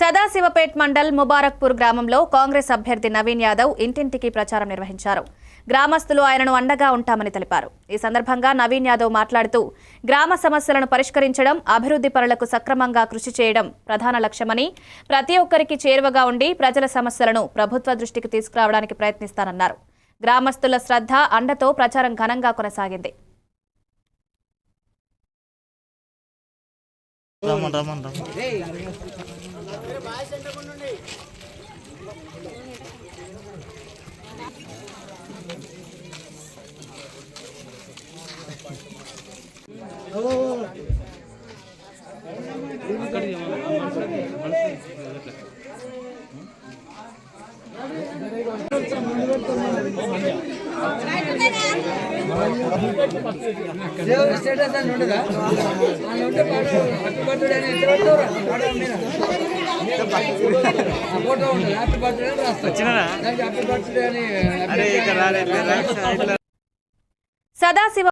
సదాశివపేట్ మండల్ ముబారక్పూర్ గ్రామంలో కాంగ్రెస్ అభ్యర్థి నవీన్ యాదవ్ ఇంటింటికి ప్రచారం నిర్వహించారు. గ్రామస్తులు ఆయనను అండగా ఉంటామని తెలిపారు. ఈ సందర్భంగా నవీన్ యాదవ్ మాట్లాడుతూ గ్రామ సమస్యలను పరిష్కరించడం అభివృద్ధి పనులకు సక్రమంగా కృషి చేయడం ప్రధాన లక్ష్యమని ప్రతి ఒక్కరికి చేరువగా ఉండి ప్రజల సమస్యలను ప్రభుత్వ దృష్టికి తీసుకురావడానికి ప్రయత్నిస్తానన్నారు. గ్రామస్తుల శ్రద్ధ అండతో ప్రచారం ఘనంగా కొనసాగింది. రమ్మన్ రమ్మన్ రమ్మన్. స్టేటస్ అని ఉండదా అని ఉంటే పాటు హ్యాపీ అని. ఆ ఫోటో ఉంటుంది హ్యాపీ బర్త్డే అని రాస్తావు దానికి హ్యాపీ బర్త్డే అని అరే ఇక్కడ రాలేదు సదాశివ